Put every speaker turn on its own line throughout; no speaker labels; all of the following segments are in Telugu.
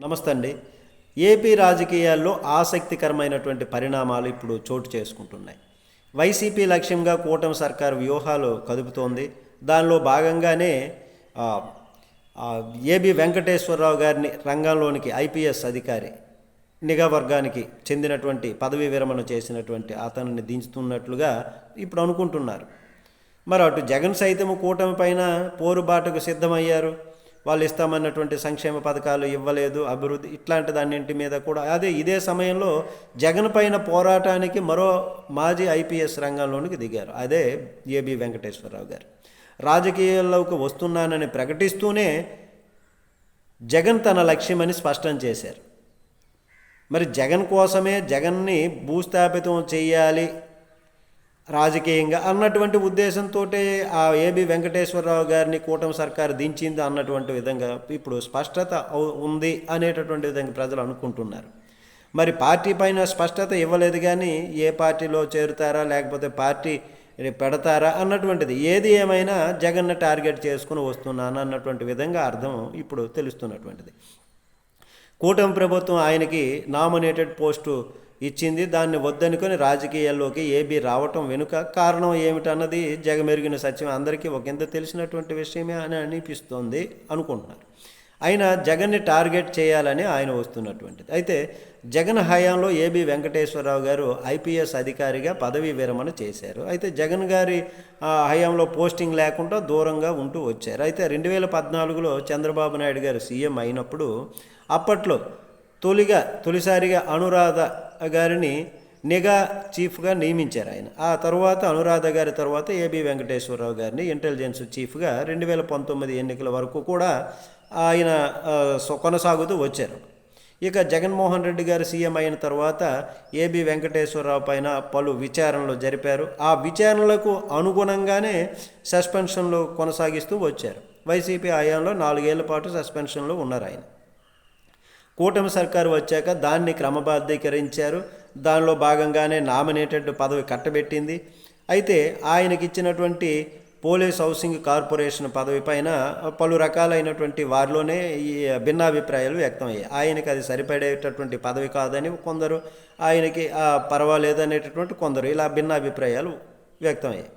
నమస్తే అండి ఏపీ రాజకీయాల్లో ఆసక్తికరమైనటువంటి పరిణామాలు ఇప్పుడు చోటు చేసుకుంటున్నాయి. వైసీపీ లక్ష్యంగా కూటమి సర్కారు వ్యూహాలు కదుపుతోంది. దానిలో భాగంగానే ఏబి వెంకటేశ్వరరావు గారిని రంగంలోనికి ఐపీఎస్ అధికారి నిఘా వర్గానికి చెందినటువంటి పదవీ విరమణ చేసినటువంటి అతనిని దించుతున్నట్లుగా ఇప్పుడు అనుకుంటున్నారు. మరి అటు జగన్ సైతము కూటమి పైన పోరుబాటుకు సిద్ధమయ్యారు. వాళ్ళు ఇస్తామన్నటువంటి సంక్షేమ పథకాలు ఇవ్వలేదు అభివృద్ధి ఇట్లాంటి దాన్నింటి మీద కూడా. అదే ఇదే సమయంలో జగన్ పైన పోరాటానికి మరో మాజీ ఐపీఎస్ రంగంలోనికి దిగారు. అదే ఏబి వెంకటేశ్వరరావు గారు. రాజకీయాల్లోకి వస్తున్నానని ప్రకటిస్తూనే జగన్ తన లక్ష్యమని స్పష్టం చేశారు. మరి జగన్ కోసమే జగన్ని భూస్థాపితం చేయాలి రాజకీయంగా అన్నటువంటి ఉద్దేశంతో ఆ ఏబి వెంకటేశ్వరరావు గారిని కూటమి సర్కారు దించింది అన్నటువంటి విధంగా ఇప్పుడు స్పష్టత అవు- ఉంది అనేటటువంటి విధంగా ప్రజలు అనుకుంటున్నారు. మరి పార్టీ పైన స్పష్టత ఇవ్వలేదు కానీ ఏ పార్టీలో చేరుతారా లేకపోతే పార్టీ పెడతారా అన్నటువంటిది ఏది ఏమైనా జగన్ టార్గెట్ చేసుకుని వస్తున్నాను అన్నటువంటి విధంగా అర్థం ఇప్పుడు తెలుస్తున్నటువంటిది. కూటమి ప్రభుత్వం ఆయనకి నామినేటెడ్ పోస్టు ఇచ్చింది. దాన్ని వద్దనుకొని రాజకీయాల్లోకి ఏబీ రావటం వెనుక కారణం ఏమిటన్నది జగమెరిగిన సత్యం అందరికీ ఒకంత తెలిసినటువంటి విషయమే అని అనిపిస్తోంది అనుకుంటున్నారు. అయినా జగన్ని టార్గెట్ చేయాలని ఆయన వస్తున్నటువంటిది. అయితే జగన్ హయాంలో ఏబి వెంకటేశ్వరరావు గారు ఐపీఎస్ అధికారిగా పదవీ విరమణ చేశారు. అయితే జగన్ గారి హయాంలో పోస్టింగ్ లేకుండా దూరంగా ఉంటూ వచ్చారు. అయితే రెండు వేల పద్నాలుగులో చంద్రబాబు నాయుడు గారు సీఎం అయినప్పుడు అప్పట్లో తొలిగా తొలిసారిగా అనురాధ గారిని నిఘా చీఫ్గా నియమించారు ఆయన. ఆ తర్వాత అనురాధ గారి తర్వాత ఏబి వెంకటేశ్వరరావు గారిని ఇంటెలిజెన్స్ చీఫ్గా రెండు వేల పంతొమ్మిది ఎన్నికల వరకు కూడా ఆయన కొనసాగుతూ వచ్చారు. ఇక జగన్మోహన్ రెడ్డి గారు సీఎం అయిన తర్వాత ఏబి వెంకటేశ్వరరావు పైన పలు విచారణలు జరిపారు. ఆ విచారణలకు అనుగుణంగానే సస్పెన్షన్లు కొనసాగిస్తూ వచ్చారు. వైసీపీ హయాంలో నాలుగేళ్ళ పాటు సస్పెన్షన్లో ఉన్నారు ఆయన. కూటమి సర్కారు వచ్చాక దాన్ని క్రమబద్ధీకరించారు. దానిలో భాగంగానే నామినేటెడ్ పదవి కట్టబెట్టింది. అయితే ఆయనకి ఇచ్చినటువంటి పోలీస్ హౌసింగ్ కార్పొరేషన్ పదవి పైన పలు రకాలైనటువంటి వారిలోనే ఈ భిన్నాభిప్రాయాలు వ్యక్తమయ్యాయి. ఆయనకి అది సరిపడేటటువంటి పదవి కాదని కొందరు ఆయనకి పర్వాలేదు అనేటటువంటి కొందరు ఇలా భిన్నాభిప్రాయాలు వ్యక్తమయ్యాయి.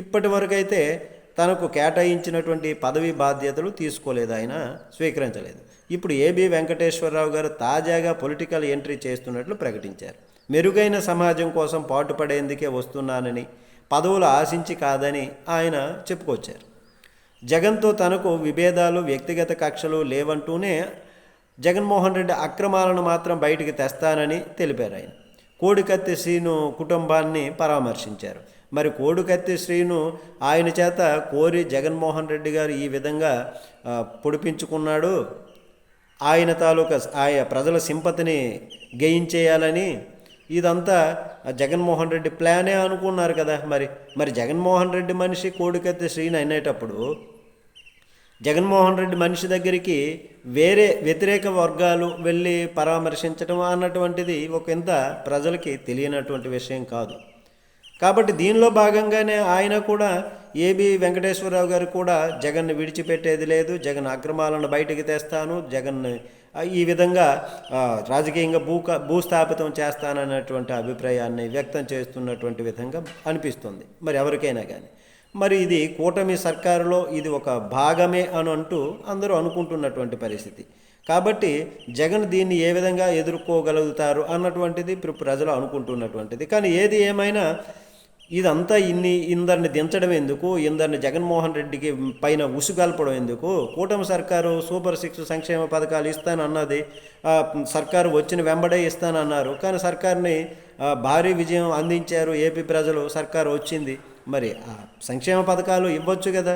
ఇప్పటి వరకు అయితే తనకు కేటాయించినటువంటి పదవి బాధ్యతలు తీసుకోలేదు ఆయన స్వీకరించలేదు. ఇప్పుడు ఏబి వెంకటేశ్వరరావు గారు తాజాగా పొలిటికల్ ఎంట్రీ చేస్తున్నట్లు ప్రకటించారు. మెరుగైన సమాజం కోసం పాటుపడేందుకే వస్తున్నానని పదవులు ఆశించి కాదని ఆయన చెప్పుకొచ్చారు. జగన్తో తనకు విభేదాలు వ్యక్తిగత కక్షలు లేవంటూనే జగన్మోహన్ రెడ్డి అక్రమాలను మాత్రం బయటికి తెస్తానని తెలిపారు ఆయన. కోడికత్తి శ్రీను కుటుంబాన్ని పరామర్శించారు. మరి కోడుకత్తి శ్రీను ఆయన చేత కోరి జగన్మోహన్ రెడ్డి గారు ఈ విధంగా పొడిపించుకున్నాడు. ఆయన తాలూకా ఆయా ప్రజల సింపతిని గెయించేయాలని ఇదంతా జగన్మోహన్ రెడ్డి ప్లానే అనుకున్నారు కదా మరి. మరి జగన్మోహన్ రెడ్డి మనిషి కోడికత్తి శ్రీని అనేటప్పుడు జగన్మోహన్ రెడ్డి మనిషి దగ్గరికి వేరే వ్యతిరేక వర్గాలు వెళ్ళి పరామర్శించడం అన్నటువంటిది ఒక ఇంత ప్రజలకి తెలియనటువంటి విషయం కాదు. కాబట్టి దీనిలో భాగంగానే ఆయన కూడా ఏబి వెంకటేశ్వరరావు గారు కూడా జగన్ను విడిచిపెట్టేది లేదు జగన్ అక్రమాలను బయటికి తెస్తాను జగన్ ఈ విధంగా రాజకీయంగా భూ భూస్థాపితం చేస్తానన్నటువంటి అభిప్రాయాన్ని వ్యక్తం చేస్తున్నటువంటి విధంగా అనిపిస్తుంది. మరి ఎవరికైనా కానీ మరి ఇది కూటమి సర్కారులో ఇది ఒక భాగమే అని అంటూ అందరూ అనుకుంటున్నటువంటి పరిస్థితి. కాబట్టి జగన్ దీన్ని ఏ విధంగా ఎదుర్కోగలుగుతారు అన్నటువంటిది ఇప్పుడు ప్రజలు అనుకుంటున్నటువంటిది. కానీ ఏది ఏమైనా ఇదంతా ఇన్ని ఇందరిని దించడం ఎందుకు? ఇందరిని జగన్మోహన్ రెడ్డికి పైన ఉసుగల్పడం ఎందుకు? కూటమి సర్కారు సూపర్ సిక్స్ సంక్షేమ పథకాలు ఇస్తానన్నది సర్కారు వచ్చిన వెంబడే ఇస్తానన్నారు కానీ సర్కార్ని భారీ విజయం అందించారు ఏపీ ప్రజలు. సర్కారు వచ్చింది. మరి సంక్షేమ పథకాలు ఇవ్వచ్చు కదా?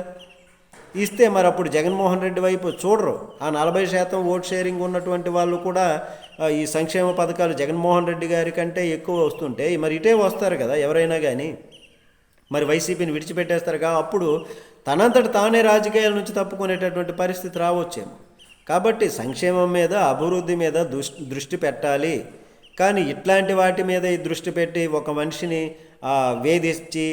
ఇస్తే మరి అప్పుడు జగన్మోహన్ రెడ్డి వైపు చూడరు. ఆ నలభై శాతం ఓట్ షేరింగ్ ఉన్నటువంటి వాళ్ళు కూడా ఈ సంక్షేమ పథకాలు జగన్మోహన్ రెడ్డి గారి కంటే ఎక్కువ వస్తుంటే మరి ఇటే వస్తారు కదా ఎవరైనా కానీ మరి వైసీపీని విడిచిపెట్టేస్తారుగా అప్పుడు తనంతట తానే రాజకీయాల నుంచి తప్పుకునేటటువంటి పరిస్థితి రావచ్చేమో. కాబట్టి సంక్షేమం మీద అభివృద్ధి మీద దృష్టి దృష్టి పెట్టాలి. కానీ ఇట్లాంటి వాటి మీద ఈ దృష్టి పెట్టి ఒక మనిషిని వేధించి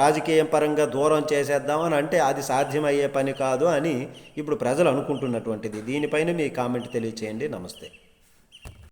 రాజకీయం పరంగా దూరం చేసేద్దామని అంటే అది సాధ్యమయ్యే పని కాదు అని ఇప్పుడు ప్రజలు అనుకుంటున్నటువంటిది. దీనిపైన మీ కామెంట్ తెలియచేయండి. నమస్తే.